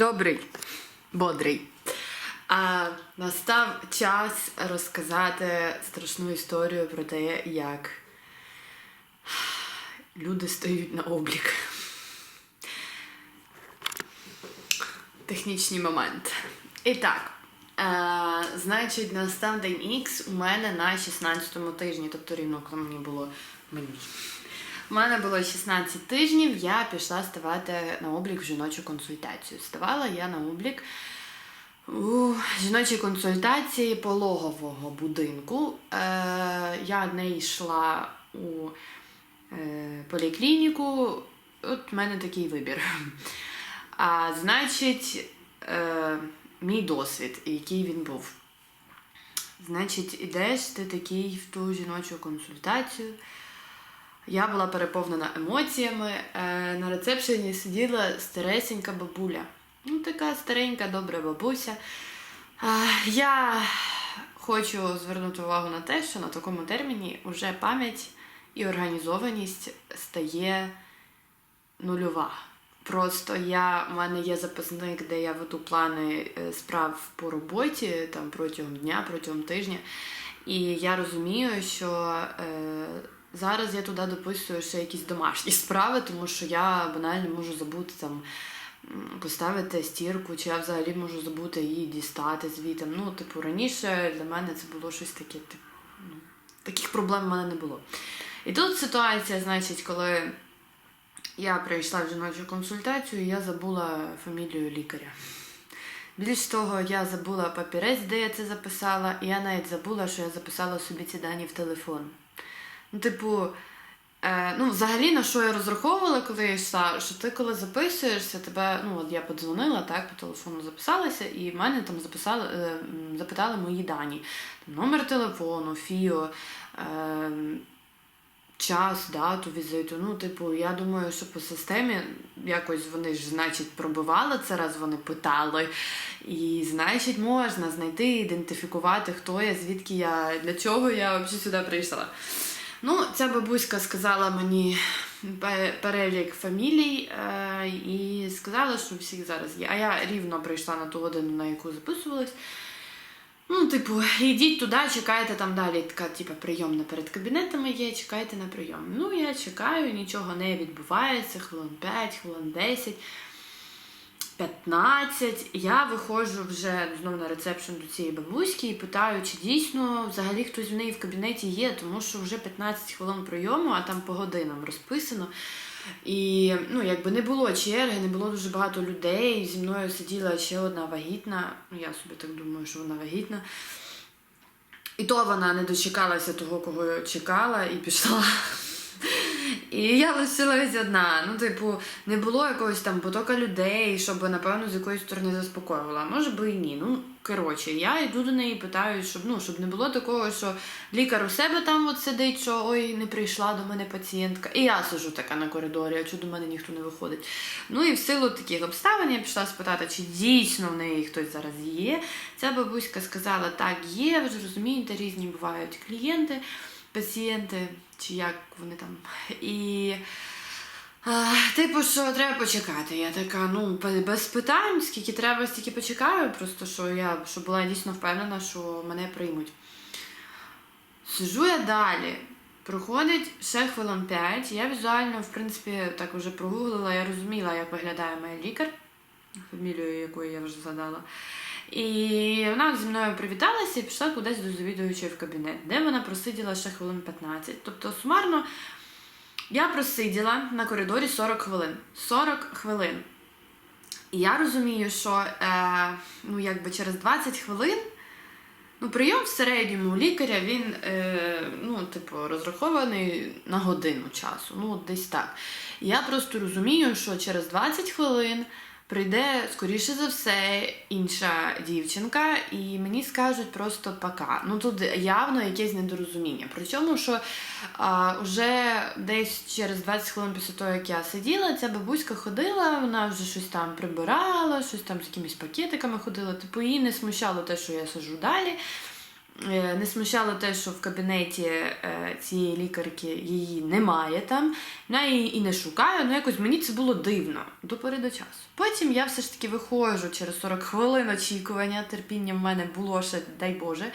Добрий, бодрий. А настав час розказати страшну історію про те, як люди стають на облік. Технічний момент. І так, е, значить, настав день Х у мене на 16-му тижні, тобто рівно коли мені було мені. У мене було 16 тижнів, я пішла ставати на облік в жіночу консультацію. Ставала я на облік у жіночій консультації пологового будинку. Е, я не йшла у е, поліклініку. От в мене такий вибір. А значить, е, мій досвід, який він був. Значить, ідеш ти такий в ту жіночу консультацію. Я була переповнена емоціями. Е, на рецепшені сиділа старесенька бабуля. Ну, така старенька, добра бабуся. Я хочу звернути увагу на те, що на такому терміні вже пам'ять і організованість стає нульова. Просто я, в мене є записник, де я веду плани е, справ по роботі там протягом дня, протягом тижня. І я розумію, що е, зараз я туди дописую ще якісь домашні справи, тому що я банально можу забути там поставити стірку, чи я взагалі можу забути її дістати звідти. Ну, типу, раніше для мене це було щось таке, типу, ну, таких проблем в мене не було. І тут ситуація, значить, коли я прийшла в жіночу консультацію, я забула фамілію лікаря. Більш того, я забула папірець, де я це записала, і я навіть забула, що я записала собі ці дані в телефон. Ну, типу, е, ну, взагалі, на що я розраховувала, коли я йшла, що ти коли записуєшся, тебе, ну, от я подзвонила, так, по телефону записалася, і в мене там записали, е, запитали мої дані. Там, номер телефону, фіо. Е, час, дату візиту. Ну, типу, я думаю, що по системі якось вони ж, значить, пробивали це, раз вони питали. І, значить, можна знайти, ідентифікувати, хто я, звідки я, для чого я взагалі сюди прийшла. Ну, ця бабуська сказала мені перелік фамілій е, і сказала, що всіх зараз є. А я рівно прийшла на ту годину, на яку записувалась. Ну, типу, йдіть туди, чекайте там далі. Така, типу, прийомна перед кабінетами є, чекайте на прийом. Ну, я чекаю, нічого не відбувається, хвилин 5, хвилин 10, 15. Я виходжу вже знову на рецепшн до цієї бабуськи і питаю, чи дійсно взагалі хтось в неї в кабінеті є, тому що вже 15 хвилин прийому, а там по годинам розписано. І ну, якби не було черги, не було дуже багато людей. Зі мною сиділа ще одна вагітна. Ну, я собі так думаю, що вона вагітна. І то вона не дочекалася того, кого чекала, і пішла. І я лишилась одна. Ну, типу, не було якогось там потока людей, щоб, напевно, з якоїсь сторони заспокоювала. Може би і ні. Ну, коротше, я йду до неї, питаю, щоб ну, щоб не було такого, що лікар у себе там от сидить, що ой, не прийшла до мене пацієнтка. І я сижу така на коридорі, а чого до мене ніхто не виходить. Ну і в силу таких обставин я пішла спитати, чи дійсно в неї хтось зараз є. Ця бабуська сказала, так, є, ви ж розумієте, різні бувають клієнти, пацієнти, чи як вони там. І. А, Типу, що треба почекати. Я така, ну, без питань, скільки треба, стільки почекаю, просто що я щоб була дійсно впевнена, що мене приймуть. Сижу я далі. Проходить ще хвилин 5. Я візуально, в принципі, так вже прогуглила, я розуміла, як виглядає моя лікар, фамілію якої я вже згадала. І вона зі мною привіталася і пішла кудись до завідуючої в кабінет, де вона просиділа ще хвилин 15. Тобто, сумарно, я просиділа на коридорі 40 хвилин. 40 хвилин. І я розумію, що е, ну, якби через 20 хвилин ну, прийом в середньому лікаря він е, ну, типу, розрахований на годину часу. Ну, десь так. І я просто розумію, що через 20 хвилин прийде, скоріше за все, інша дівчинка, і мені скажуть просто пока. Ну тут явно якесь недорозуміння. Причому, що а, вже десь через 20 хвилин після того, як я сиділа, ця бабуська ходила, вона вже щось там прибирала, щось там з якимись пакетиками ходила. Типу, її не смущало те, що я сижу далі. Е, Не смущало те, що в кабінеті е, цієї лікарки її немає там, вона її і не шукає, ну якось мені це було дивно до пори до часу. Потім я все ж таки виходжу через 40 хвилин очікування, терпіння в мене було ще, дай Боже.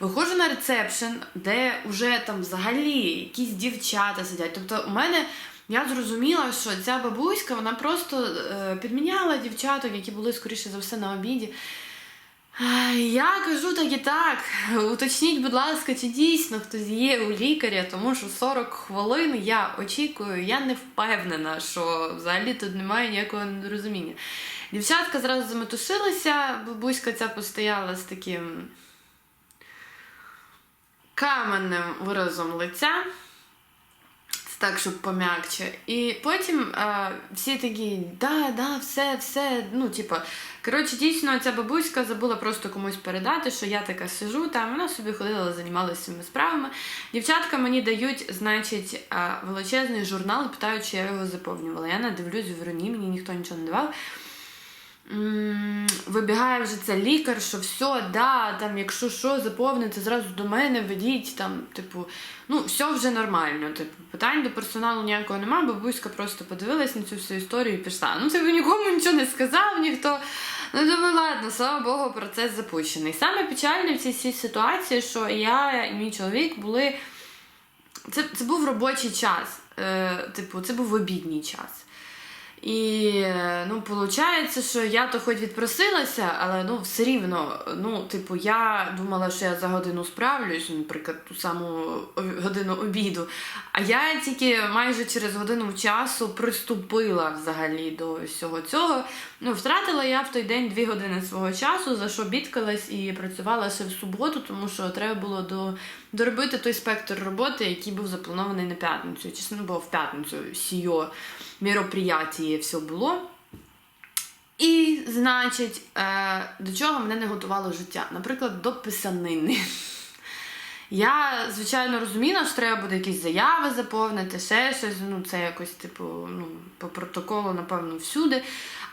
Виходжу на ресепшн, де вже там взагалі якісь дівчата сидять. Тобто, у мене я зрозуміла, що ця бабуська вона просто е, підміняла дівчаток, які були скоріше за все на обіді. Я кажу так і так. Уточніть, будь ласка, чи дійсно хтось є у лікаря, тому що 40 хвилин я очікую, я не впевнена, що взагалі тут немає ніякого недорозуміння. Дівчатка зразу заметушилася, бабуська ця постояла з таким каменним виразом лиця. Так, щоб пом'якче. І потім е, всі такі, да, да, все, все. Ну, типу, коротше, дійсно, ця бабуська забула просто комусь передати, що я така сижу, там вона собі ходила, займалася цими справами. Дівчатка мені дають, значить, е, величезний журнал, питають, чи я його заповнювала. Я не дивлюсь, ні, мені ніхто нічого не давав. Вибігає вже це лікар, що все, да, там, якщо що, заповните, зразу до мене ведіть, там, типу, ну, все вже нормально. Типу, питань до персоналу ніякого немає, бабуська просто подивилась на цю всю історію і пішла. Ну, типу, нікому нічого не сказав, ніхто. Ну, думаю, ладно, слава Богу, процес запущений. Саме печальне в цій ситуації, що я і мій чоловік були. Це, це був робочий час. Е, типу, це був обідній час. І ну, виходить, що я то хоч відпросилася, але ну все рівно, ну, типу, я думала, що я за годину справлюсь, наприклад, ту саму годину обіду. А я тільки майже через годину часу приступила взагалі до всього цього. Ну, втратила я в той день дві години свого часу, за що бідкалась і працювала ще в суботу, тому що треба було до, доробити той спектр роботи, який був запланований на п'ятницю. Чесно, бо в п'ятницю сіо мероприятіє все було. І, значить, е, до чого мене не готувало життя? Наприклад, до писанини. Я, звичайно, розуміла, що треба буде якісь заяви заповнити, ще щось. Ну, це якось, типу, ну, по протоколу, напевно, всюди.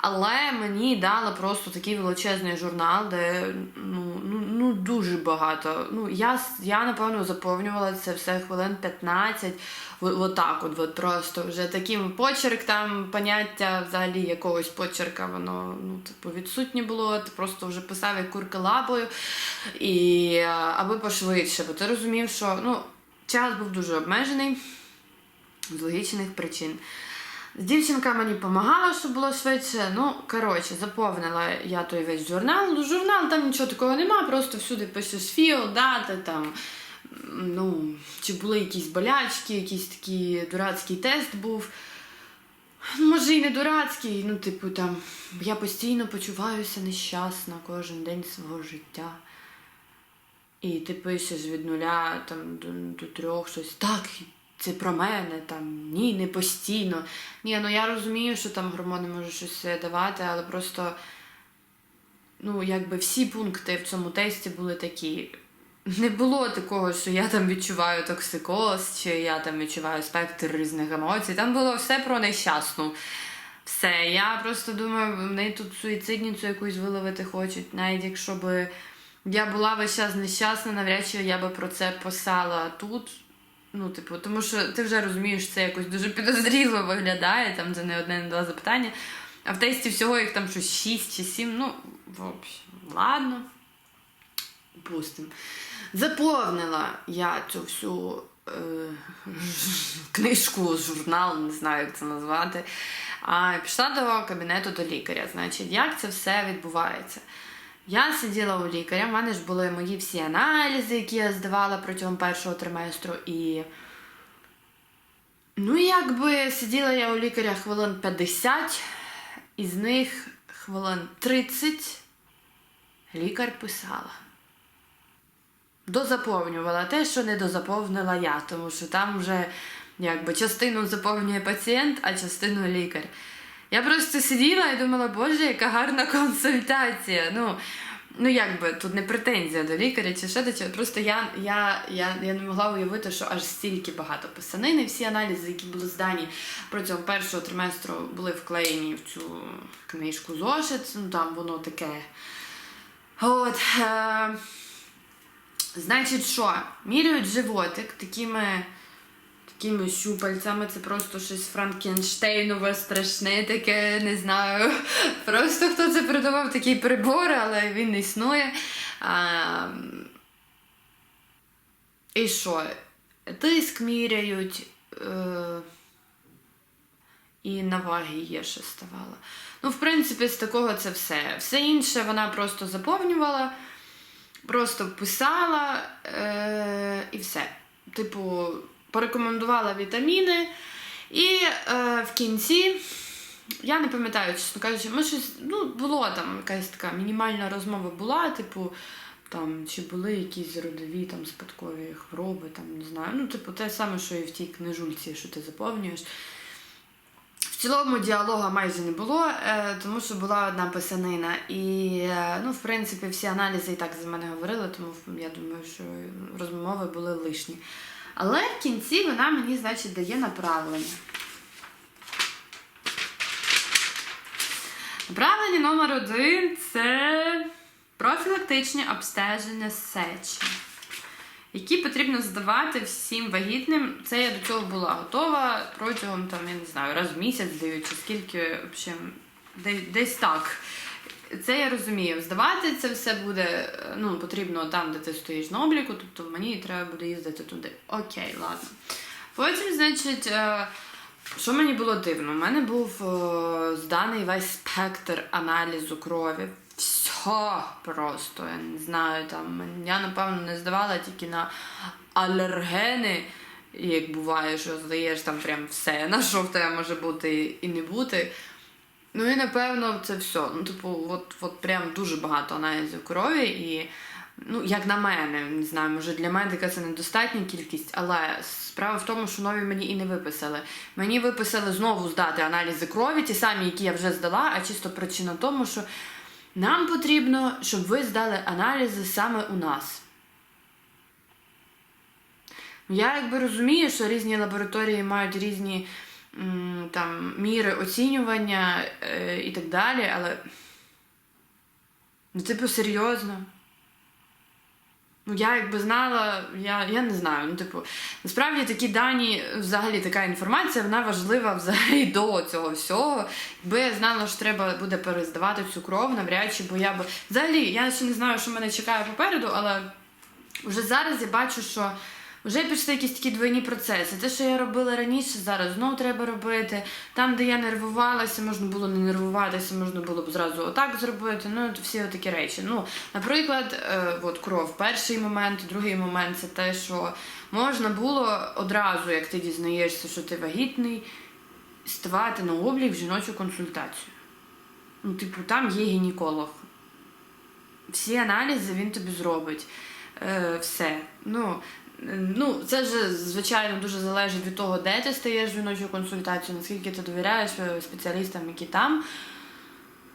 Але мені дали просто такий величезний журнал, де ну, ну, ну дуже багато. Ну, я, я, напевно, заповнювала це все хвилин 15. Отак, от, от просто вже таким почерк, там поняття взагалі якогось почерка, воно ну, типу, відсутнє було. Ти просто вже писав як курка лапою, і аби пошвидше, бо ти розумів, що ну, час був дуже обмежений з логічних причин. Дівчинка мені допомагала, щоб було швидше. Ну, коротше, заповнила я той весь журнал. Ну, журнал там нічого такого нема, просто всюди пишеш філ, дата там. Ну, чи були якісь болячки, якийсь такий дурацький тест був. Може, і не дурацький, ну, типу, там, я постійно почуваюся нещасно кожен день свого життя. І ти пишеш від нуля там, до, до трьох щось. Так, це про мене, там, ні, не постійно. Ні, ну я розумію, що там гормони можуть щось е, давати, але просто ну, якби всі пункти в цьому тесті були такі. Не було такого, що я там відчуваю токсикоз, чи я там відчуваю спектр різних емоцій. Там було все про нещасну. Все. Я просто думаю, вони тут суїцидницю якусь виловити хочуть. Навіть якщо би я була весь час нещасна, навряд чи я би про це писала тут. Ну, типу, тому що ти вже розумієш, це якось дуже підозріло виглядає, там це не одне, не два запитання. А в тесті всього їх там щось 6 чи 7, ну, в общем, ладно. Пустим. Заповнила я цю всю е, книжку, журнал, не знаю, як це назвати. А пішла до кабінету до лікаря. Значить, як це все відбувається? Я сиділа у лікаря, в мене ж були мої всі аналізи, які я здавала протягом першого триместру. І ну, якби сиділа я у лікаря хвилин 50, із них хвилин 30 лікар писала. Дозаповнювала те, що не дозаповнила я, тому що там вже якби частину заповнює пацієнт, а частину лікар. Я просто сиділа і думала, боже, яка гарна консультація. Ну, ну якби тут не претензія до лікаря чи ще до чого. Просто я, я, я, я не могла уявити, що аж стільки багато писанини. Всі аналізи, які були здані протягом першого триместру, були вклеєні в цю книжку зошит. Ну там воно таке. От. Е- Значить, що? Міряють животик такими, такими щупальцями. Це просто щось Франкенштейнове, страшне таке, не знаю. Просто хто це придумав такий прибор, але він існує. А, і що? Тиск міряють. Е, і на ваги є ще ставала. Ну, в принципі, з такого це все. Все інше вона просто заповнювала, просто писала е- і все. Типу, порекомендувала вітаміни. І е- в кінці, я не пам'ятаю, чесно кажучи, ми щось, ну, було там якась така мінімальна розмова була, типу. Там, чи були якісь родові там спадкові хвороби, там не знаю. Ну, типу, те саме, що і в тій книжульці, що ти заповнюєш. В цілому діалога майже не було, е, тому що була одна писанина. І, е, ну, в принципі, всі аналізи і так за мене говорили, тому я думаю, що розмови були лишні. Але в кінці вона мені, значить, дає направлення. Направлення номер один це профілактичні обстеження сечі, які потрібно здавати всім вагітним. Це я до цього була готова протягом там, я не знаю, раз в місяць дають, чи скільки в общем, десь так. Це я розумію. Здавати це все буде е, ну, потрібно там, де ти стоїш на обліку, тобто мені треба буде їздити туди. Окей, ладно. Потім, значить, е, що мені було дивно? У мене був е, зданий весь спектр аналізу крові. Все просто, я не знаю, там я напевно не здавала тільки на алергени, як буває, що здаєш там прям все, на що в тебе може бути і не бути. Ну і напевно це все. Ну, типу, от, от прям дуже багато аналізів крові і. Ну, як на мене, не знаю, може для медика це недостатня кількість, але справа в тому, що нові мені і не виписали. Мені виписали знову здати аналізи крові, ті самі, які я вже здала, а чисто причина в тому, що нам потрібно, щоб ви здали аналізи саме у нас. Я якби розумію, що різні лабораторії мають різні там, міри оцінювання е, і так далі, але. Ну, типу, серйозно. Ну, я якби знала, я, я не знаю. Ну, типу, насправді такі дані, взагалі така інформація, вона важлива взагалі до цього всього. Якби я знала, що треба буде перездавати цю кров, навряд чи, бо я б. Взагалі, я ще не знаю, що мене чекає попереду, але вже зараз я бачу, що вже пішли якісь такі двойні процеси. Те, що я робила раніше, зараз знову треба робити. Там, де я нервувалася, можна було не нервуватися, можна було б зразу отак зробити. Ну, всі такі речі. Ну, наприклад, е, от кров. Перший момент, другий момент це те, що можна було одразу, як ти дізнаєшся, що ти вагітний, ставати на облік в жіночу консультацію. Ну, типу, там є гінеколог. Всі аналізи він тобі зробить. Е, все. Ну, Ну, це вже, звичайно, дуже залежить від того, де ти стаєш жіночу консультацію, наскільки ти довіряєш спеціалістам, які там.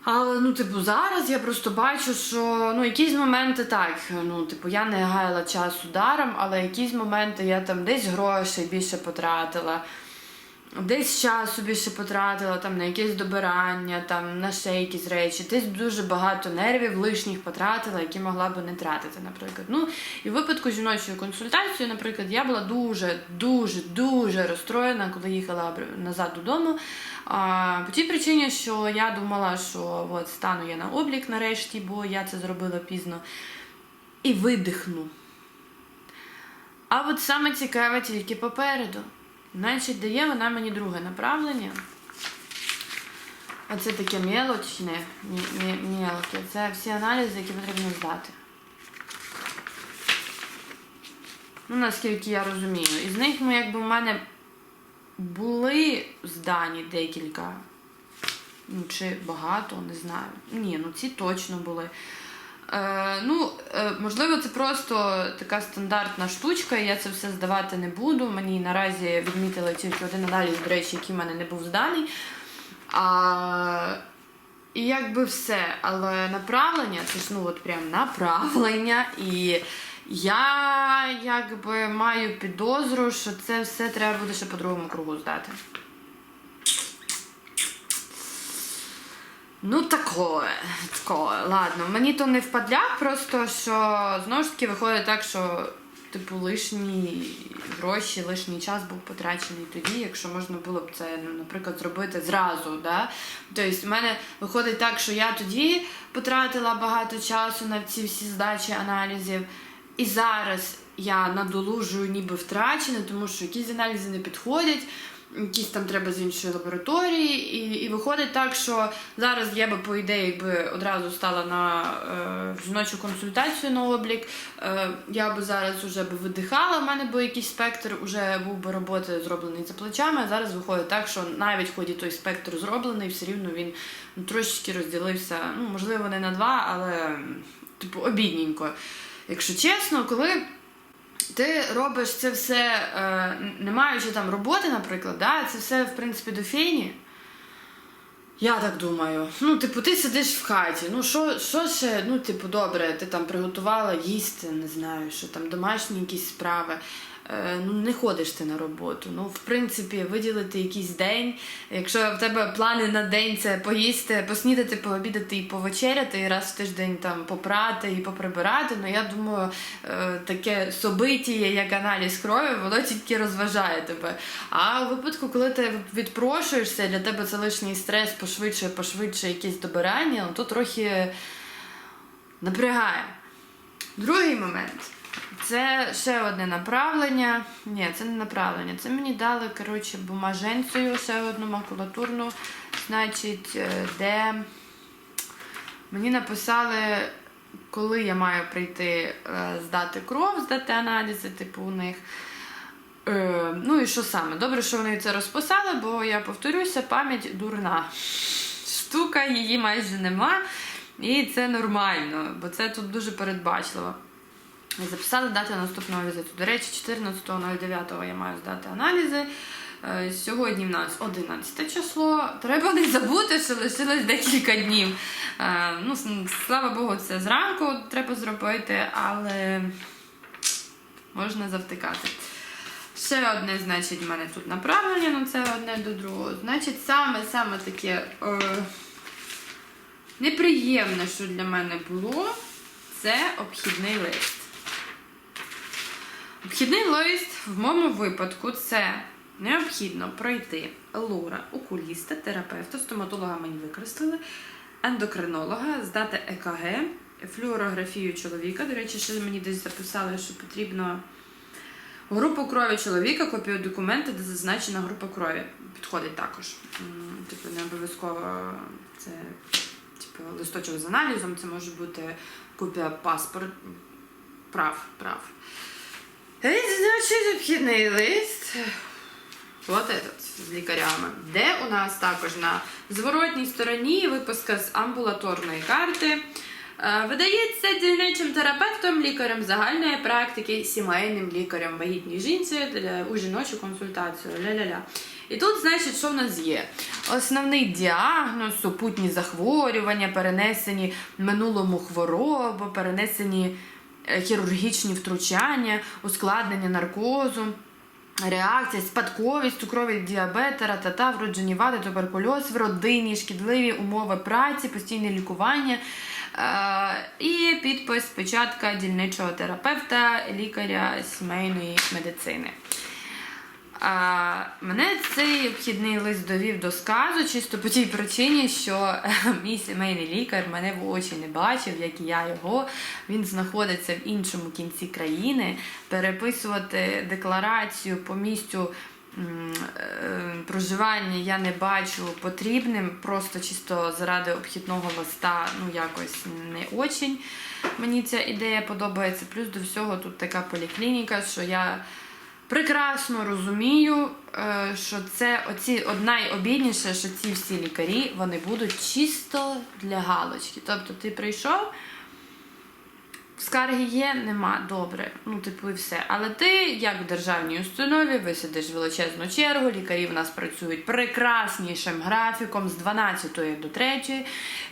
Але ну, типу, зараз я просто бачу, що ну, якісь моменти так. Ну, типу, я не гаяла часу даром, але якісь моменти я там десь грошей більше потратила, десь часу більше потратила там, на якесь добирання, там, на ще якісь речі, десь дуже багато нервів лишніх потратила, які могла б не тратити, наприклад. Ну, і в випадку жіночої консультації, наприклад, я була дуже, дуже, дуже розстроєна, коли їхала назад додому. А, По тій причині, що я думала, що от стану я на облік нарешті, бо я це зробила пізно. І видихну. А от саме цікаве тільки попереду. Значить, дає вона мені друге направлення. Оце таке мелочне, мелке. Це всі аналізи, які потрібно здати. Ну, наскільки я розумію. Із них, ну, якби в мене були здані декілька. Ну, чи багато, не знаю. Ні, ну ці точно були. Е, ну, е, можливо, це просто така стандартна штучка, і я це все здавати не буду. Мені наразі відмітили тільки один аналіз, до речі, який в мене не був зданий. А, і якби все. Але направлення, це ж ну от прям направлення. І я якби маю підозру, що це все треба буде ще по другому кругу здати. Ну, такое, такое. Ладно, мені то не впадляк, просто що знову ж таки виходить так, що типу лишні гроші, лишній час був потрачений тоді, якщо можна було б це, ну, наприклад, зробити зразу. Да? Тобто, в мене виходить так, що я тоді потратила багато часу на ці всі здачі аналізів, і зараз я надолужую ніби втрачене, тому що якісь аналізи не підходять якісь там треба з іншої лабораторії, і, і виходить так, що зараз я би, по ідеї, якби одразу стала на е, жіночу консультацію на облік. Е, я би зараз вже би видихала, в мене би якийсь спектр вже був би роботи зроблений за плечами. А зараз виходить так, що навіть в ході той спектр зроблений, все рівно він трошечки розділився. Ну, можливо, не на два, але типу обідненько. Якщо чесно, коли ти робиш це все, е, не маючи там роботи, наприклад, да? це все, в принципі, до фені. Я так думаю. Ну, типу, ти сидиш в хаті. Ну, що, що ще, ну, типу, добре, ти там приготувала їсти, не знаю, що там домашні якісь справи. Е, ну, не ходиш ти на роботу. Ну, в принципі, виділити якийсь день. Якщо в тебе плани на день це поїсти, поснідати, пообідати і повечеряти, і раз в тиждень там попрати і поприбирати, ну я думаю, е, таке собитіє, як аналіз крові, воно тільки розважає тебе. А у випадку, коли ти відпрошуєшся, для тебе це лишній стрес, пошвидше, пошвидше якесь добирання, ну то трохи напрягає. Другий момент. Це ще одне направлення. Ні, це не направлення. Це мені дали, коротше, бумаженцею ще одну макулатурну, значить, е, де мені написали, коли я маю прийти е, здати кров, здати аналізи, типу у них. Е, ну і що саме? Добре, що вони це розписали, бо я повторюся, пам'ять дурна. Штука, її майже нема. І це нормально, бо це тут дуже передбачливо. Записали дату наступного візиту. До речі, 14.09 я маю здати аналізи. Е, Сьогодні в нас 11 число. Треба не забути, що лишилось декілька днів. Е, Ну, слава Богу, це зранку треба зробити, але можна завтикати. Ще одне, значить, в мене тут направлення, ну це одне до другого. Значить, саме саме таке е, неприємне, що для мене було, це обхідний лист. Обхідний лист в моєму випадку це необхідно пройти лора, окуліста, терапевта, стоматолога мені викреслили, ендокринолога, здати ЕКГ, флюорографію чоловіка. До речі, ще мені десь записали, що потрібно групу крові чоловіка, копію документа, де зазначена група крові. Підходить також. Типу, не обов'язково це типу, листочок з аналізом, це може бути копія паспорт, прав, прав. Значить, обхідний лист. От этот, з лікарями. Де у нас також на зворотній стороні виписка з амбулаторної карти. Е, Видається дільничим терапевтом, лікарем загальної практики, сімейним лікарем вагітній жінці для у жіночу консультацію. Ля-ля-ля. І тут, значить, що в нас є? Основний діагноз, супутні захворювання, перенесені минулому хвороби, перенесені хірургічні втручання, ускладнення наркозу. Реакція, спадковість, цукровий діабет, ратата, вроджені вади, туберкульоз в родині, шкідливі умови праці, постійне лікування е, і підпис, печатка дільничого терапевта, лікаря сімейної медицини. А, мене цей обхідний лист довів до сказу, чисто по тій причині, що е, мій сімейний лікар мене в очі не бачив, як і я його. Він знаходиться в іншому кінці країни. Переписувати декларацію по місцю е, проживання я не бачу потрібним, просто чисто заради обхідного листа, ну якось не очень. Мені ця ідея подобається. Плюс до всього тут така поліклініка, що я. Прекрасно розумію, е, що це оці найобідніше, що ці всі лікарі вони будуть чисто для галочки. Тобто ти прийшов, Скарги є, нема, добре. Ну, типу, і все. Але ти, як в державній установі, висидиш величезну чергу, лікарі в нас працюють прекраснішим графіком з 12 до 3,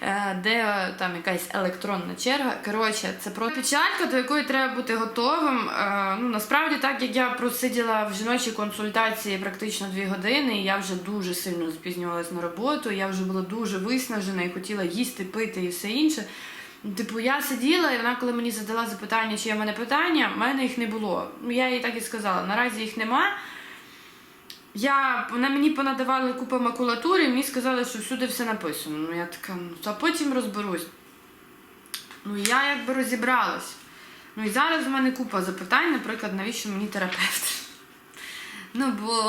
е, де е, там якась електронна черга. Коротше, це про печалька, до якої треба бути готовим. Е, Ну, насправді, так як я просиділа в жіночій консультації практично 2 години, і я вже дуже сильно запізнювалась на роботу, я вже була дуже виснажена і хотіла їсти, пити і все інше. Типу, я сиділа, і вона, коли мені задала запитання, чи є в мене питання, в мене їх не було. Я їй так і сказала, наразі їх нема. Я, на мені понадавали купу макулатури, і мені сказали, що всюди все написано. Ну, я така, ну, та потім розберусь. Ну, я якби розібралась. Ну і зараз в мене купа запитань, наприклад, навіщо мені терапевт? Ну, бо,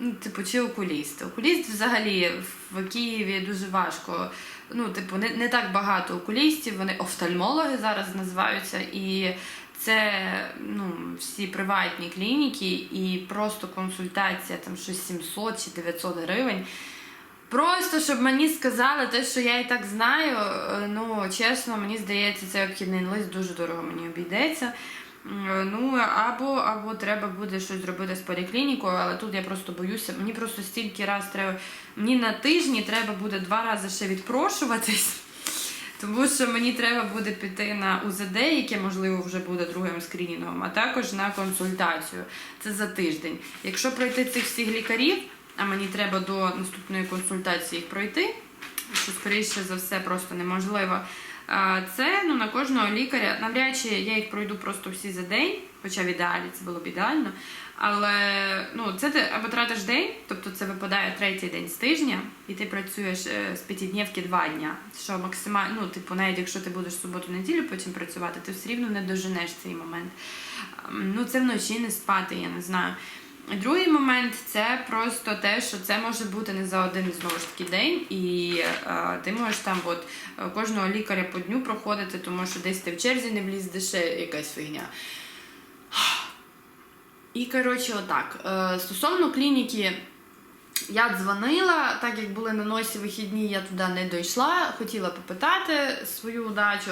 ну, типу, чи окуліст. Окуліст взагалі в Києві дуже важко. Ну, типу, не, не так багато окулістів, вони офтальмологи зараз називаються. І це ну, всі приватні клініки, і просто консультація там щось 700 чи 900 гривень. Просто щоб мені сказали те, що я і так знаю. е, Ну, чесно, мені здається, цей обхідний лист дуже дорого мені обійдеться. М, Ну, або, або треба буде щось зробити з поліклінікою, але тут я просто боюся. Мені просто стільки раз треба. Мені на тижні треба буде два рази ще відпрошуватись. Тому що мені треба буде піти на УЗД, яке можливо вже буде другим скрінінгом, а також на консультацію. Це за тиждень. Якщо пройти цих всіх лікарів, а мені треба до наступної консультації їх пройти, що скоріше за все просто неможливо. Це ну, на кожного лікаря. Навряд чи я їх пройду просто всі за день, хоча в ідеалі це було б ідеально. Але ну, це ти або тратиш день, тобто це випадає третій день з тижня, і ти працюєш е, з п'ятиднівки два дня. Що максимально, ну, типу, навіть якщо ти будеш суботу-неділю потім працювати, ти все рівно не доженеш цей момент. Ем, Ну, це вночі не спати, я не знаю. Другий момент це просто те, що це може бути не за один знову ж таки день, і е, ти можеш там от е, кожного лікаря по дню проходити, тому що десь ти в черзі не влізеш, ще якась фігня. І коротше, отак. Е, стосовно клініки, я дзвонила, так як були на носі вихідні, я туди не дійшла, хотіла попитати свою удачу.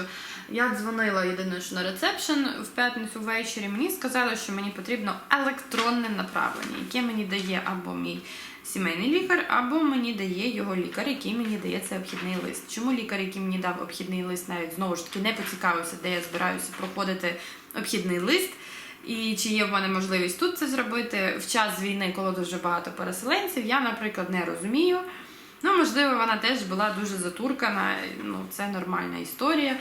Я дзвонила єдине, що на ресепшн в п'ятницю ввечері. Мені сказали, що мені потрібно електронне направлення, яке мені дає або мій сімейний лікар, або мені дає його лікар, який мені дає цей обхідний лист. Чому лікар, який мені дав обхідний лист, навіть знову ж таки не поцікавився, де я збираюся проходити обхідний лист. І чи є в мене можливість тут це зробити в час війни, коли дуже багато переселенців, я, наприклад, не розумію. Ну, можливо, вона теж була дуже затуркана, ну, це нормальна історія.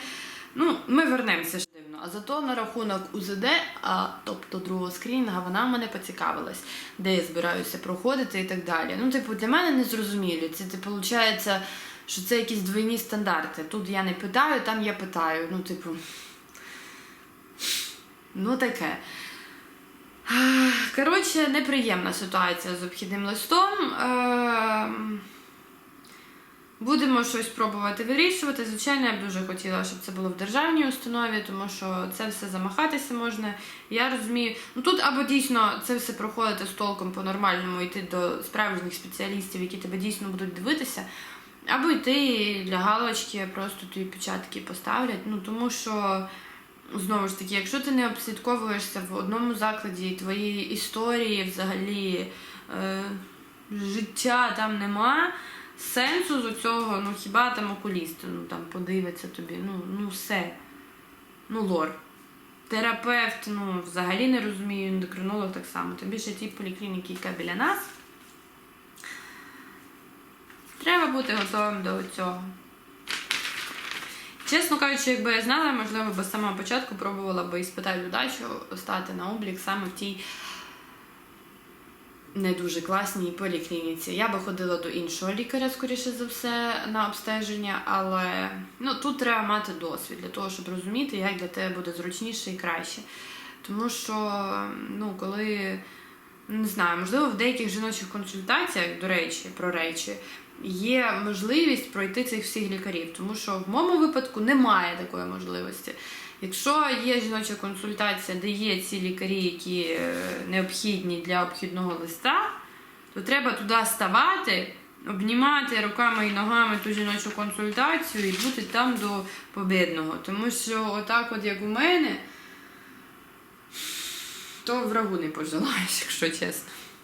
Ну, ми вернемося ж дивно. А зато на рахунок УЗД, а, тобто другого скрінінга, вона мене поцікавилась, де я збираюся проходити і так далі. Ну, типу, для мене не зрозумілі. Це, типу, виходить, що це якісь двойні стандарти. Тут я не питаю, там я питаю. Ну, типу. Ну, таке. Коротше, неприємна ситуація з обхідним листом. Ем, Будемо щось пробувати вирішувати. Звичайно, я б дуже хотіла, щоб це було в державній установі, тому що це все замахатися можна. Я розумію, ну тут або дійсно це все проходити з толком по-нормальному, йти до справжніх спеціалістів, які тебе дійсно будуть дивитися, або йти для галочки, просто тобі печатки поставлять. Ну тому що. Знову ж таки, якщо ти не обслідковуєшся в одному закладі, і твоєї історії взагалі е, життя там нема, сенсу з цього, ну хіба там окуліст ну, там подивиться тобі, ну, ну все. Ну, лор. Терапевт, ну, взагалі не розумію, ендокринолог так само. Тим більше ті поліклініки, яка біля нас. Треба бути готовим до цього. Чесно кажучи, якби я знала, можливо, би з самого початку пробувала би і спитати удачу стати на облік саме в тій не дуже класній поліклініці. Я би ходила до іншого лікаря, скоріше за все, на обстеження, але ну, тут треба мати досвід для того, щоб розуміти, як для тебе буде зручніше і краще. Тому що, ну, коли не знаю, можливо, в деяких жіночих консультаціях, до речі, про речі, є можливість пройти цих всіх лікарів, тому що в моєму випадку немає такої можливості. Якщо є жіноча консультація, де є ці лікарі, які е, необхідні для обхідного листа, то треба туди ставати обнімати руками і ногами ту жіночу консультацію і бути там до побідного. Тому що отак, от як у мене, то врагу не пожелаєш, якщо чесно.